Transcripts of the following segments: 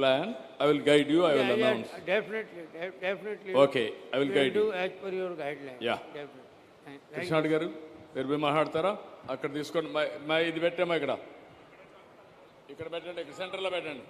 plan. I will guide you. I will Yeah, yeah, announce. Definitely, de- definitely. Okay, I will guide do you. as per your guidelines. Yeah. Definitely. Thank- thank కృష్ణాడు గారు మీరు పోయి మాట్లాడతారా అక్కడ తీసుకోండి మా మా ఇది పెట్టామా ఇక్కడ ఇక్కడ పెట్టండి ఇక్కడ సెంటర్లో పెట్టండి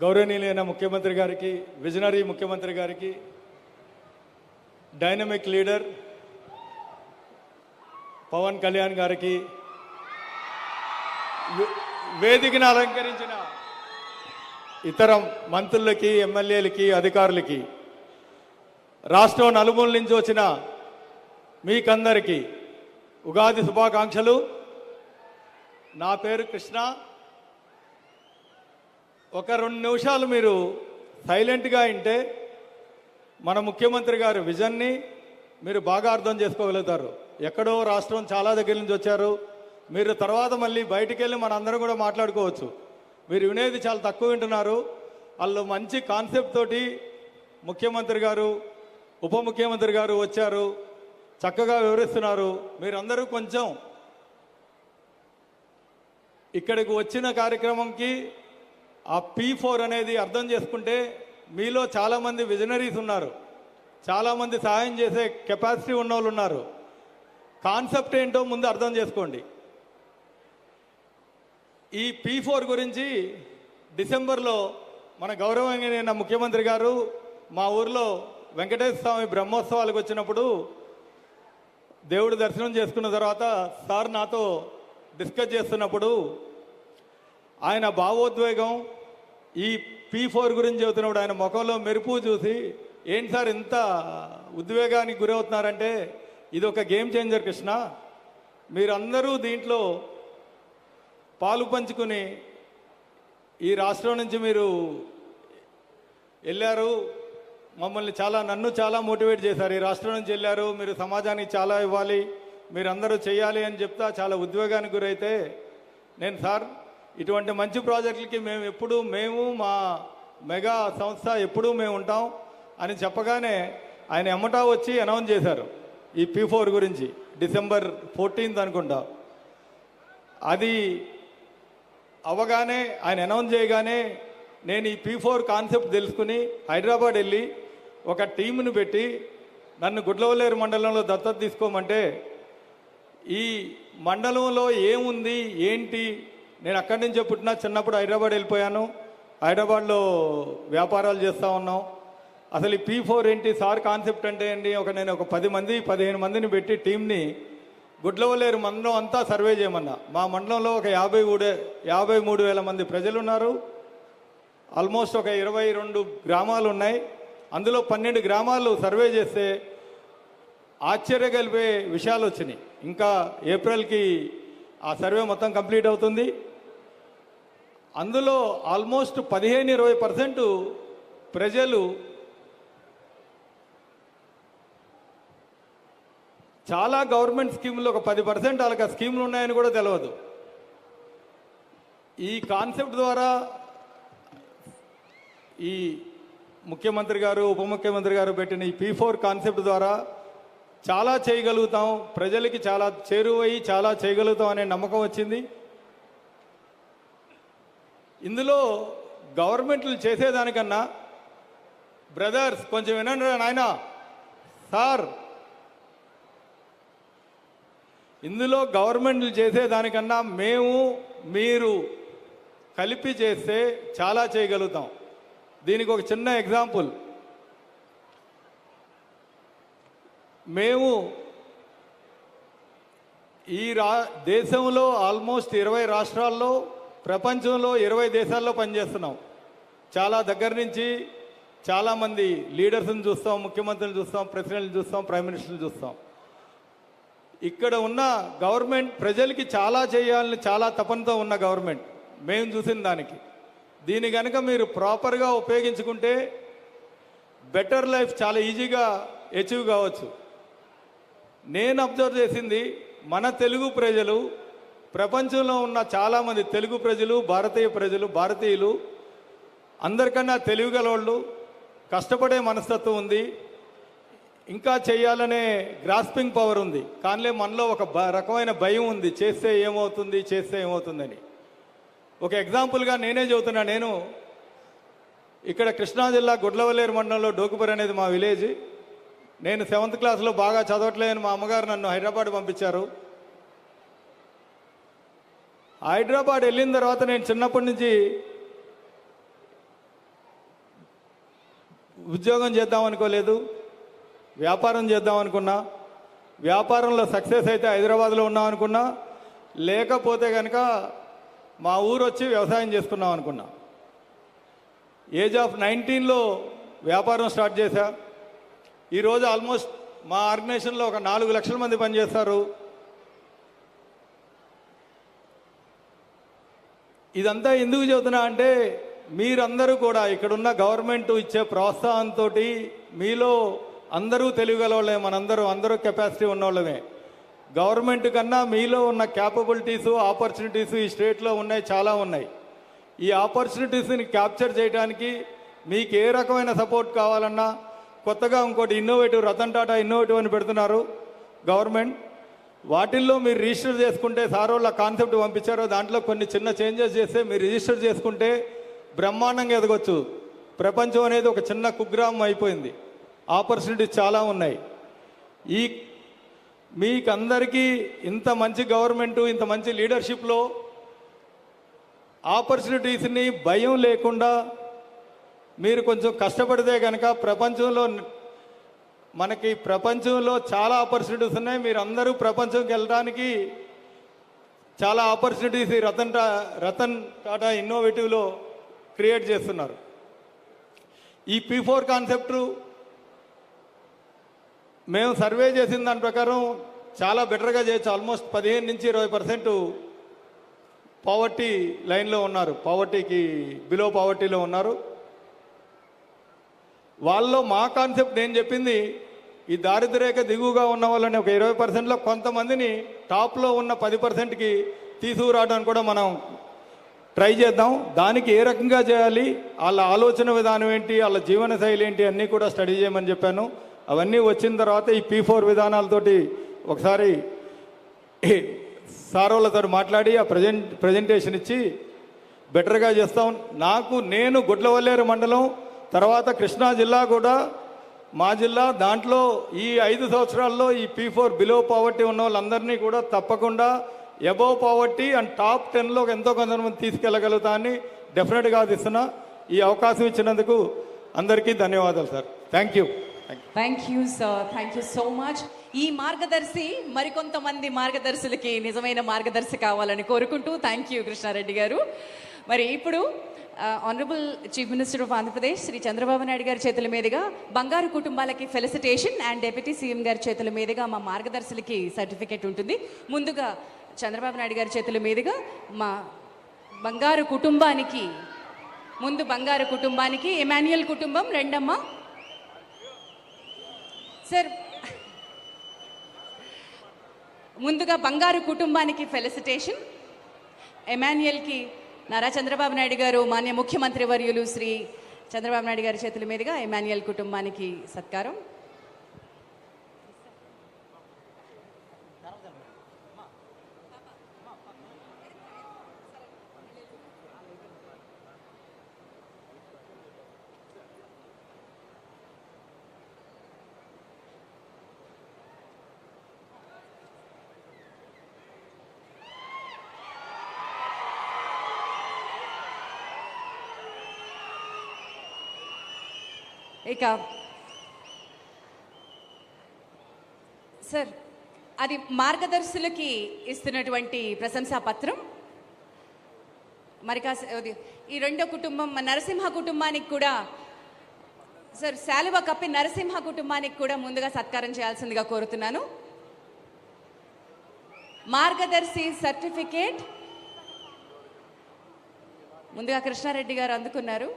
గౌరవనీయులైన ముఖ్యమంత్రి గారికి విజనరీ ముఖ్యమంత్రి గారికి డైనమిక్ లీడర్ పవన్ కళ్యాణ్ గారికి వే- వేదికను అలంకరించిన ఇతర మంత్రులకి ఎమ్మెల్యేలకి అధికారులకి రాష్ట్రం నలుమూల నుంచి వచ్చిన మీకందరికీ ఉగాది శుభాకాంక్షలు. నా పేరు కృష్ణ. ఒక రెండు నిమిషాలు మీరు సైలెంట్గా ఉంటే మన ముఖ్యమంత్రి గారి విజన్ని మీరు బాగా అర్థం చేసుకోగలుగుతారు. ఎక్కడో రాష్ట్రం చాలా దగ్గర నుంచి వచ్చారు. మీరు తర్వాత మళ్ళీ బయటికి వెళ్ళి మనందరం కూడా మాట్లాడుకోవచ్చు. మీరు వినేది చాలా తక్కువ వింటున్నారు. వాళ్ళు మంచి కాన్సెప్ట్ తోటి ముఖ్యమంత్రి గారు ఉప ముఖ్యమంత్రి గారు వచ్చారు. చక్కగా వివరిస్తున్నారు. మీరందరూ కొంచెం ఇక్కడికి వచ్చిన కార్యక్రమంకి ఆ పీ ఫోర్ అనేది అర్థం చేసుకుంటే మీలో చాలామంది విజనరీస్ ఉన్నారు. చాలామంది సహాయం చేసే కెపాసిటీ ఉన్న వాళ్ళు ఉన్నారు. కాన్సెప్ట్ ఏంటో ముందు అర్థం చేసుకోండి. ఈ పీ ఫోర్ గురించి డిసెంబర్లో మన గౌరవనీయ ముఖ్యమంత్రి గారు మా ఊర్లో వెంకటేశ్వర స్వామి బ్రహ్మోత్సవాలకు వచ్చినప్పుడు దేవుడు దర్శనం చేసుకున్న తర్వాత సార్ నాతో డిస్కస్ చేస్తున్నప్పుడు ఆయన భావోద్వేగం ఈ పీ ఫోర్ గురించి చెబుతున్నప్పుడు ఆయన ముఖంలో మెరుపు చూసి ఏంటి సార్ ఇంత ఉద్వేగానికి గురవుతున్నారంటే ఇది ఒక గేమ్ చేంజర్ కృష్ణ. మీరందరూ దీంట్లో పాలు పంచుకుని ఈ రాష్ట్రం నుంచి మీరు వెళ్ళారు. మమ్మల్ని చాలా నన్ను చాలా మోటివేట్ చేశారు. ఈ రాష్ట్రం నుంచి వెళ్ళారు. మీరు సమాజానికి చాలా ఇవ్వాలి. మీరందరూ చేయాలి అని చెప్తా చాలా ఉద్వేగానికి గురైతే నేను సార్ ఇటువంటి మంచి ప్రాజెక్టులకి మేము ఎప్పుడు మేము మా మెగా సంస్థ ఎప్పుడూ మేము ఉంటాం అని చెప్పగానే ఆయన ఎమ్మటా వచ్చి అనౌన్స్ చేశారు ఈ పీ ఫోర్ గురించి డిసెంబర్ ఫోర్టీన్త్ అనుకుంటా. అది అవగానే ఆయన అనౌన్స్ చేయగానే నేను ఈ పీ ఫోర్ కాన్సెప్ట్ తెలుసుకుని హైదరాబాద్ వెళ్ళి ఒక టీంను పెట్టి నన్ను గుడ్లవల్లేరు మండలంలో దత్తత తీసుకోమంటే ఈ మండలంలో ఏముంది ఏంటి నేను అక్కడి నుంచే పుట్టిన చిన్నప్పుడు హైదరాబాద్ వెళ్ళిపోయాను. హైదరాబాద్లో వ్యాపారాలు చేస్తూ ఉన్నాం. అసలు ఈ పీ ఫోర్ ఏంటి? సార్ కాన్సెప్ట్ అంటే ఏంటి? ఒక నేను ఒక పది మంది పదిహేను మందిని పెట్టి టీంని గుడ్లవల్లేరు మండలం అంతా సర్వే చేయమన్నా. మా మండలంలో ఒక యాభై మూడు యాభై మూడు వేల మంది ప్రజలు ఉన్నారు ఆల్మోస్ట్ ఒక ఇరవై రెండు గ్రామాలు ఉన్నాయి. అందులో పన్నెండు గ్రామాలు సర్వే చేస్తే ఆశ్చర్య కలిపే విషయాలు వచ్చినాయి ఇంకా ఏప్రిల్కి ఆ సర్వే మొత్తం కంప్లీట్ అవుతుంది అందులో ఆల్మోస్ట్ పదిహేను ఇరవై పర్సెంట్ ప్రజలు చాలా గవర్నమెంట్ స్కీములు ఒక పది పర్సెంట్ వాళ్ళకి ఆ స్కీములు ఉన్నాయని కూడా తెలియదు ఈ కాన్సెప్ట్ ద్వారా ఈ ముఖ్యమంత్రి గారు ఉప ముఖ్యమంత్రి గారు పెట్టిన ఈ పీ ఫోర్ కాన్సెప్ట్ ద్వారా చాలా చేయగలుగుతాం. ప్రజలకి చాలా చేరువయ్యి చాలా చేయగలుగుతాం అనే నమ్మకం వచ్చింది. ఇందులో గవర్నమెంట్లు చేసేదానికన్నా బ్రదర్స్ కొంచెం వినండి నాయన. సార్ ఇందులో గవర్నమెంట్లు చేసేదానికన్నా మేము మీరు కలిపి చేస్తే చాలా చేయగలుగుతాం. దీనికి ఒక చిన్న ఎగ్జాంపుల్. మేము ఈ రా దేశంలో ఆల్మోస్ట్ ఇరవై రాష్ట్రాల్లో ప్రపంచంలో ఇరవై దేశాల్లో పనిచేస్తున్నాం. చాలా దగ్గర నుంచి చాలామంది లీడర్స్ని చూస్తాం ముఖ్యమంత్రిని చూస్తాం ప్రెసిడెంట్ని చూస్తాం ప్రైమ్ మినిస్టర్ని చూస్తాం. ఇక్కడ ఉన్న గవర్నమెంట్ ప్రజలకి చాలా చేయాలని చాలా తపనతో ఉన్న గవర్నమెంట్ మేము చూసిన దానికి. దీని కనుక మీరు ప్రాపర్గా ఉపయోగించుకుంటే బెటర్ లైఫ్ చాలా ఈజీగా అచీవ్ కావచ్చు. నేను అబ్జర్వ్ చేసింది మన తెలుగు ప్రజలు ప్రపంచంలో ఉన్న చాలామంది తెలుగు ప్రజలు భారతీయ ప్రజలు భారతీయులు అందరికన్నా తెలివిగలవాళ్ళు కష్టపడే మనస్తత్వం ఉంది ఇంకా చేయాలనే గ్రాస్పింగ్ పవర్ ఉంది. కానీ మనలో ఒక బ- రకమైన భయం ఉంది. చేస్తే ఏమవుతుంది చేస్తే ఏమవుతుందని. ఒక ఎగ్జాంపుల్గా నేనే చెబుతున్నా. నేను ఇక్కడ కృష్ణా జిల్లా గుడ్లవల్లేరు మండలంలో డోకుపూర్ అనేది మా విలేజ్ నేను సెవెంత్ క్లాస్లో బాగా చదవట్లేదని మా అమ్మగారు నన్ను హైదరాబాద్ పంపించారు. హైదరాబాద్ వెళ్ళిన తర్వాత నేను చిన్నప్పటి నుంచి ఉద్యోగం చేద్దాం అనుకోలేదు వ్యాపారం చేద్దాం అనుకున్నా వ్యాపారంలో సక్సెస్ అయితే హైదరాబాద్లో ఉన్నాం అనుకున్నా లేకపోతే కనుక మా ఊరు వచ్చి వ్యవసాయం చేసుకున్నాం అనుకున్నా ఏజ్ ఆఫ్ నైన్టీన్లో వ్యాపారం స్టార్ట్ చేశా. ఈరోజు ఆల్మోస్ట్ మా ఆర్గనైజేషన్లో ఒక నాలుగు లక్షల మంది పనిచేస్తారు. ఇదంతా ఎందుకు చెబుతున్నా అంటే మీరందరూ కూడా ఇక్కడున్న గవర్నమెంట్ ఇచ్చే ప్రోత్సాహంతో మీలో అందరూ తెలియగలవాళ్ళే మనందరూ అందరూ కెపాసిటీ ఉన్నవాళ్ళమే. గవర్నమెంట్ కన్నా మీలో ఉన్న క్యాపబిలిటీస్ ఆపర్చునిటీస్ ఈ స్టేట్లో ఉన్నాయి చాలా ఉన్నాయి. ఈ ఆపర్చునిటీస్ని క్యాప్చర్ చేయడానికి మీకు ఏ రకమైన సపోర్ట్ కావాలన్నా కొత్తగా ఇంకోటి ఇన్నోవేటివ్ రతన్ టాటా ఇన్నోవేటివ్ అని పెడుతున్నారు గవర్నమెంట్. వాటిల్లో మీరు రిజిస్టర్ చేసుకుంటే సార్ వాళ్ళ కాన్సెప్ట్ పంపించారో దాంట్లో కొన్ని చిన్న చేంజెస్ చేస్తే మీరు రిజిస్టర్ చేసుకుంటే బ్రహ్మాండంగా ఎదగొచ్చు. ప్రపంచం అనేది ఒక చిన్న కుగ్రామం అయిపోయింది. ఆపర్చునిటీస్ చాలా ఉన్నాయి. ఈ మీకందరికీ ఇంత మంచి గవర్నమెంట్ ఇంత మంచి లీడర్షిప్లో ఆపర్చునిటీస్ని భయం లేకుండా మీరు కొంచెం కష్టపడితే కనుక ప్రపంచంలో మనకి ప్రపంచంలో చాలా ఆపర్చునిటీస్ ఉన్నాయి. మీరు అందరూ ప్రపంచంకి వెళ్ళడానికి చాలా ఆపర్చునిటీస్ ఈ రతన్ టా రతన్ టాటా ఇన్నోవేటివ్లో క్రియేట్ చేస్తున్నారు. ఈ పీ ఫోర్ కాన్సెప్ట్ మేము సర్వే చేసిన దాని ప్రకారం చాలా బెటర్గా చేయొచ్చు. ఆల్మోస్ట్ పదిహేను నుంచి ఇరవై పర్సెంట్ పావర్టీ లైన్లో ఉన్నారు. పావర్టీకి బిలో పావర్టీలో ఉన్నారు. వాళ్ళలో మా కాన్సెప్ట్ నేను చెప్పింది ఈ దారిద్ర్యరేఖ దిగువగా ఉన్న వాళ్ళని ఒక ఇరవై పర్సెంట్లో కొంతమందిని టాప్లో ఉన్న పది పర్సెంట్కి తీసుకురావడానికి కూడా మనం ట్రై చేద్దాం. దానికి ఏ రకంగా చేయాలి వాళ్ళ ఆలోచన విధానం ఏంటి వాళ్ళ జీవన శైలి ఏంటి అన్నీ కూడా స్టడీ చేయమని చెప్పాను. అవన్నీ వచ్చిన తర్వాత ఈ పీ ఫోర్ విధానాలతోటి ఒకసారి సార్ వాళ్ళతో మాట్లాడి ఆ ప్రజెంట్ ప్రజెంటేషన్ ఇచ్చి బెటర్గా చేస్తాం. నాకు నేను గుడ్లవల్లేరు మండలం తర్వాత కృష్ణా జిల్లా కూడా మా జిల్లా దాంట్లో ఈ ఐదు సంవత్సరాల్లో ఈ పీ ఫోర్ బిలో పావర్టీ ఉన్న వాళ్ళందరినీ కూడా తప్పకుండా అబోవ్ పావర్టీ అండ్ టాప్ టెన్లో ఎంతో కొంతమంది తీసుకెళ్ళగలుగుతా అని డెఫినెట్గా ఆదిస్తున్నా ఈ అవకాశం ఇచ్చినందుకు అందరికీ ధన్యవాదాలు sir. Thank you thank you sir thank you so much ఈ మార్గదర్శి మరికొంతమంది మార్గదర్శులకి నిజమైన మార్గదర్శి కావాలని కోరుకుంటూ థ్యాంక్ యూ కృష్ణారెడ్డి గారు. మరి ఇప్పుడు honourable chief minister of Andhra Pradesh Shri Chandrababu Naidu గారి చేతుల మీదుగా బంగారు కుటుంబాలకి ఫెలిసిటేషన్ అండ్ డెప్యూటీ సీఎం గారి చేతుల మీదుగా మా మార్గదర్శులకి సర్టిఫికేట్ ఉంటుంది. ముందుగా చంద్రబాబు నాయుడు గారి చేతుల మీదుగా మా బంగారు కుటుంబానికి ముందు బంగారు కుటుంబానికి ఎమాన్యుయల్ కుటుంబం రెండమ్మ. సార్ ముందుగా బంగారు కుటుంబానికి ఫెలిసిటేషన్ ఎమాన్యుయల్కి నారా చంద్రబాబు నాయుడు గారు మాన్య ముఖ్యమంత్రి వర్యులు శ్రీ చంద్రబాబు నాయుడు గారి చేతుల మీదుగా ఎమాన్యుయల్ కుటుంబానికి సత్కారం. ఇక సార్ అది మార్గదర్శులకి ఇస్తున్నటువంటి ప్రశంసా పత్రం. మరి కాసే అది ఈ రెండో కుటుంబం నరసింహ కుటుంబానికి కూడా సార్ శాలువ కప్పి నరసింహ కుటుంబానికి కూడా ముందుగా సత్కారం చేయాల్సిందిగా కోరుతున్నాను. మార్గదర్శి సర్టిఫికేట్. ముందుగా కృష్ణారెడ్డి గారు అందుకున్నారు.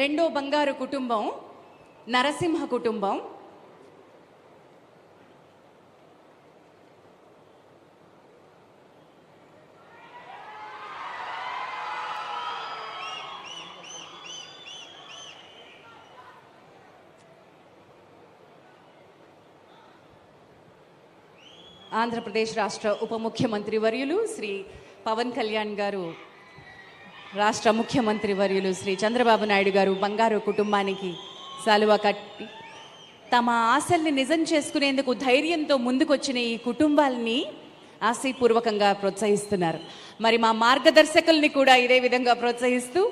రెండో బంగారు కుటుంబం నరసింహ కుటుంబం. ఆంధ్రప్రదేశ్ రాష్ట్ర ఉప ముఖ్యమంత్రి వర్యులు శ్రీ పవన్ కళ్యాణ్ గారు రాష్ట్ర ముఖ్యమంత్రి వర్యులు శ్రీ చంద్రబాబు నాయుడు గారు బంగారు కుటుంబానికి సాలువ కట్టి తమ ఆశల్ని నిజం చేసుకునేందుకు ధైర్యంతో ముందుకొచ్చిన ఈ కుటుంబాలని ఆశీపూర్వకంగా ప్రోత్సహిస్తున్నారు. మరి మా మార్గదర్శకుల్ని కూడా ఇదే విధంగా ప్రోత్సహిస్తూ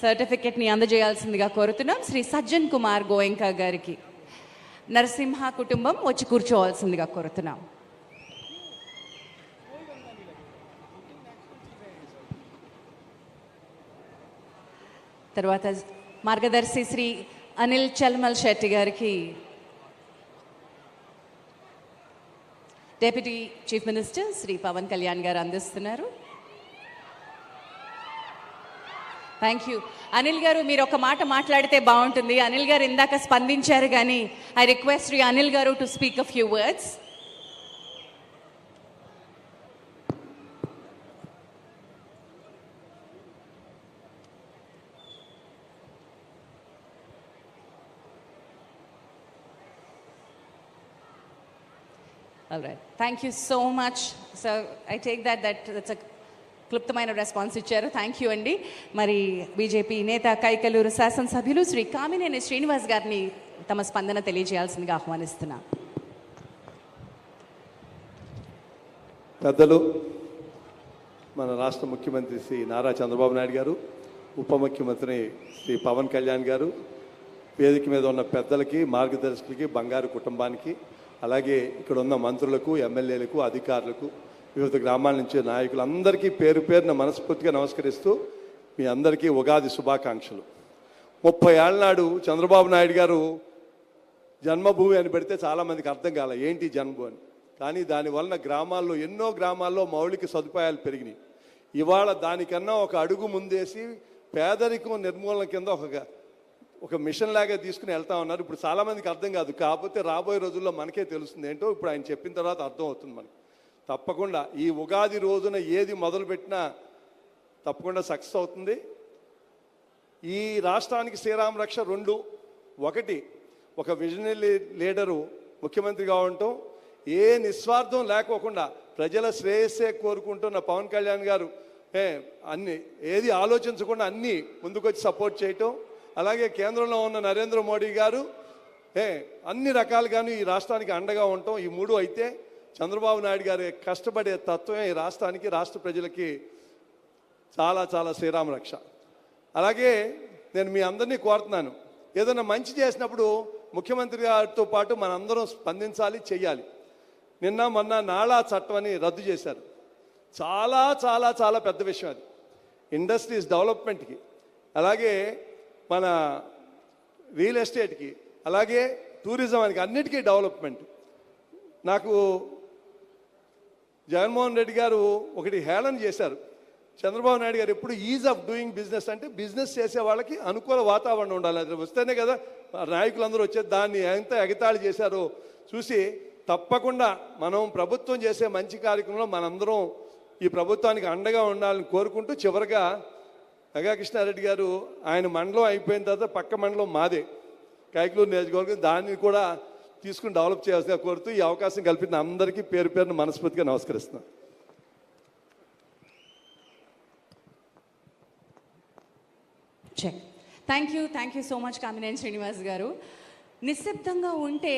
సర్టిఫికెట్ని అందజేయాల్సిందిగా కోరుతున్నాం శ్రీ సజ్జన్ కుమార్ గోయంకా గారికి. నరసింహ కుటుంబం వచ్చి కూర్చోవాల్సిందిగా కోరుతున్నాం. తర్వాత మార్గదర్శి శ్రీ అనిల్ చల్మల్ శెట్టి గారికి deputy chief minister Shri Pawan Kalyan గారు అందిస్తున్నారు. థ్యాంక్ యూ అనిల్ గారు మీరు ఒక మాట మాట్లాడితే బాగుంటుంది. అనిల్ గారు ఇందాక స్పందించారు కానీ ఐ రిక్వెస్ట్ శ్రీ అనిల్ గారు to speak a few words All right thank you so much So I take that that that's a క్లుప్తమైన రెస్పాన్స్ ఇచ్చారు. థ్యాంక్ యూ అండి. మరి బీజేపీ నేత కైకలూరు శాసనసభ్యులు శ్రీ కామినేని శ్రీనివాస్ గారిని తమ స్పందన తెలియజేయాల్సిందిగా ఆహ్వానిస్తున్నా. పెద్దలు మన రాష్ట్ర ముఖ్యమంత్రి శ్రీ నారా చంద్రబాబు నాయుడు గారు ఉప ముఖ్యమంత్రి శ్రీ పవన్ కళ్యాణ్ గారు వేదిక మీద ఉన్న పెద్దలకి మార్గదర్శకులకి బంగారు కుటుంబానికి అలాగే ఇక్కడ ఉన్న మంత్రులకు ఎమ్మెల్యేలకు అధికారులకు వివిధ గ్రామాల నుంచి నాయకులందరికీ పేరు పేరున మనస్ఫూర్తిగా నమస్కరిస్తూ మీ అందరికీ ఉగాది శుభాకాంక్షలు. ముప్పై ఏళ్ళ నాడు చంద్రబాబు నాయుడు గారు జన్మభూమి అని పెడితే చాలామందికి అర్థం కాల ఏంటి జన్మభూమి అని. కానీ దానివలన గ్రామాల్లో ఎన్నో గ్రామాల్లో మౌలిక సదుపాయాలు పెరిగినాయి. ఇవాళ దానికన్నా ఒక అడుగు ముందేసి పేదరికం నిర్మూలన కింద ఒక ఒక మిషన్ లాగా తీసుకుని వెళ్తా ఉన్నారు. ఇప్పుడు చాలామందికి అర్థం కాదు. కాకపోతే రాబోయే రోజుల్లో మనకే తెలుస్తుంది ఏంటో ఇప్పుడు ఆయన చెప్పిన తర్వాత అర్థం అవుతుంది మనకి. తప్పకుండా ఈ ఉగాది రోజున ఏది మొదలుపెట్టినా తప్పకుండా సక్సెస్ అవుతుంది. ఈ రాష్ట్రానికి శ్రీరామ రక్ష రెండు. ఒకటి ఒక విజనరీ లీడరు ముఖ్యమంత్రిగా ఉండటం ఏ నిస్వార్థం లేకోకుండా ప్రజల శ్రేయస్సే కోరుకుంటున్న పవన్ కళ్యాణ్ గారు ఏ అన్ని ఏది ఆలోచించకుండా అన్నీ ముందుకొచ్చి సపోర్ట్ చేయటం. అలాగే కేంద్రంలో ఉన్న నరేంద్ర మోడీ గారు ఏ అన్ని రకాలుగాను ఈ రాష్ట్రానికి అండగా ఉండటం ఈ మూడు అయితే చంద్రబాబు నాయుడు గారి కష్టపడే తత్వమే ఈ రాష్ట్రానికి రాష్ట్ర ప్రజలకి చాలా చాలా శ్రీరామ రక్ష. అలాగే నేను మీ అందరినీ కోరుతున్నాను. ఏదైనా మంచి చేసినప్పుడు ముఖ్యమంత్రి గారితో పాటు మనందరం స్పందించాలి చేయాలి నిన్న మొన్న నాళా చట్టం అని రద్దు చేశారు. చాలా చాలా చాలా పెద్ద విషయం అది. ఇండస్ట్రీస్ డెవలప్మెంట్కి. అలాగే మన రియల్ ఎస్టేట్కి అలాగే టూరిజానికి అన్నిటికీ డెవలప్మెంట్. నాకు జగన్మోహన్ రెడ్డి గారు ఒకటి హేళన చేశారు. చంద్రబాబు నాయుడు గారు ఎప్పుడు ఈజ్ ఆఫ్ డూయింగ్ బిజినెస్ అంటే బిజినెస్ చేసే వాళ్ళకి అనుకూల వాతావరణం ఉండాలి. అది వస్తేనే కదా నాయకులందరూ వచ్చేది దాన్ని ఎంత ఎగతాళి చేశారో చూసి తప్పకుండా మనం ప్రభుత్వం చేసే మంచి కార్యక్రమంలో మనందరం ఈ ప్రభుత్వానికి అండగా ఉండాలని కోరుకుంటూ చివరిగా నగాకృష్ణారెడ్డి గారు ఆయన మండలం అయిపోయిన తర్వాత పక్క మండలం మాదే. కైకలూరు నియోజకవర్గం. దాన్ని కూడా తీసుకుని డెవలప్ చేయాల్సిందిగా కోరుతూ ఈ అవకాశం కల్పించిన అందరికీ పేరు పేరును మనస్ఫూర్తిగా నమస్కరిస్తున్నాను thank you thank you so much Kamineni Srinivas గారు. నిశ్శబ్దంగా ఉంటే